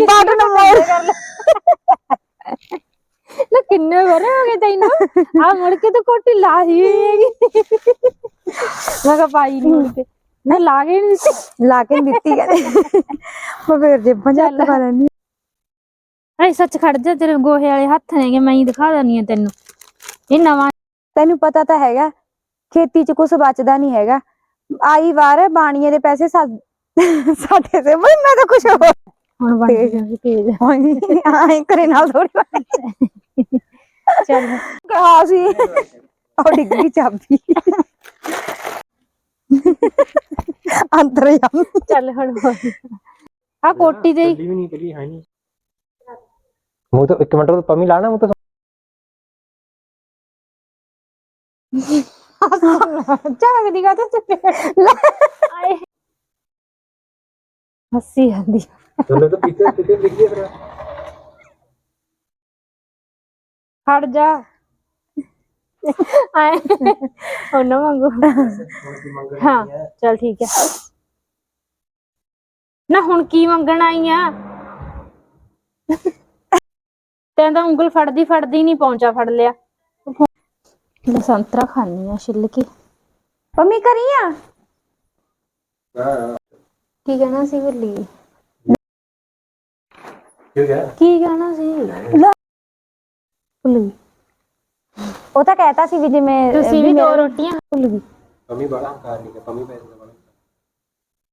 Button ਮੋੜ। ਲੈ। ਕਿੰਨੇ ਵਰੇ ਹੋ ਗਏ ਤੈਨੂੰ? ਆ ਮੁੜ ਕੇ ਤਾਂ ਕੋਟੀ ਲਾ ਹੀ ਹੋਈ ਹੈਗੀ। ਮੈਂ ਕਿਹਾ ਪਾਈ ਨਹੀਂ ਮੁੜ ਕੇ। ਮੈਂ ਲਾ ਕੇ ਨਹੀਂ ਦਿੱਤੀ। ਲਾ ਕੇ ਨੀ ਦਿੱਤੀ ਕਹਿੰਦੇ। ਮੈਂ ਫੇਰ ਜੇਬਾਂ ਚ ਹੱਥ ਪਾ ਲੈਂਦੀ ਐ ਸੱਚ ਖੜ ਜਾ ਤੇਰੇ ਗੋਹੇ ਵਾਲੇ ਹੱਥ ਨੇਗੇ ਮੈਂ ਹੀ ਦਿਖਾ ਦਨੀ ਆ ਤੈਨੂੰ। ਇਹ ਨਵਾਂ ਤੈਨੂੰ ਪਤਾ ਤਾਂ ਹੈਗਾ ਖੇਤੀ 'ਚ ਕੁਝ ਬਚਦਾ ਨਹੀਂ ਹੈਗਾ। ਆਈ ਵਾਰ ਬਾਣੀਏ ਦੇ ਪੈਸੇ ਸਾ- ਸਾਡੇ ਬਈ ਮੈਂ ਤਾਂ ਕੁਝ ਹੋਰ ਬਣ ਜਾਊਗੀ ਤੇਜ਼। ਆਏ ਕਰੇ ਨਾਲ ਥੋੜੀ ਚੱਲ। ਕਹਾ ਸੀ ਉਹ ਡਿੱਗ ਗਈ ਚਾਬੀ। ਅੰਦਰ ਜਾ। ਚੱਲ ਹੁਣ ਆ ਕੋਟੀ ਦੇ ਚੱਲੀ ਵੀ ਨਹੀਂ ਚੱਲੀ ਹੈ ਨਹੀਂ। ਮੂੰਹ ਤੋਂ ਇੱਕ ਮਿੰਟ ਪੰਮੀ ਲਾਣਾ ਮੂੰਹ ਤੋਂ। ਝਾਗਦੀ ਕਾ ਤੇ ਆਏ ਹੱਸੀ ਆਂਦੀ ਚਲੋ ਤਾਂ ਪੀਤੇ ਪੀਤੇ ਗਿਆ ਫਿਰ। ਖੜ ਜਾ। ਆਏ। ਹੁਣ ਨਾ ਮੰਗੋ ਹਾਂ ਚਲ ਠੀਕ ਹੈ ਨਾ ਹੁਣ ਕੀ ਮੰਗਣ ਆਈ ਆ? ਤੈਨੂੰ ਤਾਂ ਉਂਗਲ ਫੜਦੀ ਫੜਦੀ ਨਹੀਂ ਪਹੁੰਚਾ ਫੜ ਲਿਆ। ਮੈਂ ਸੰਤਰਾ ਖਾਣੀ ਆ ਛਿੱਲ ਕੇ। ਪੰਮੀ ਕਰੀਆਂ ਕੀ ਕਹਿਣਾ ਸੀ ਬੱਲੀ? ਕਿਉਂ ਗਿਆ? ਕੀ ਕਹਿਣਾ ਸੀ? ਭੁੱਲ ਗਈ। ਉਹ ਤਾਂ ਕਹਿਤਾ ਸੀ ਵੀ ਜਿਵੇਂ ਤੁਸੀਂ ਵੀ ਦੋ ਰੋਟੀਆਂ ਭੁੱਲ ਗਈ। ਪੰਮੀ ਬੜਾ ਹੰਕਾਰ ਨਹੀਂ ਪੰਮੀ ਪੈਸੇ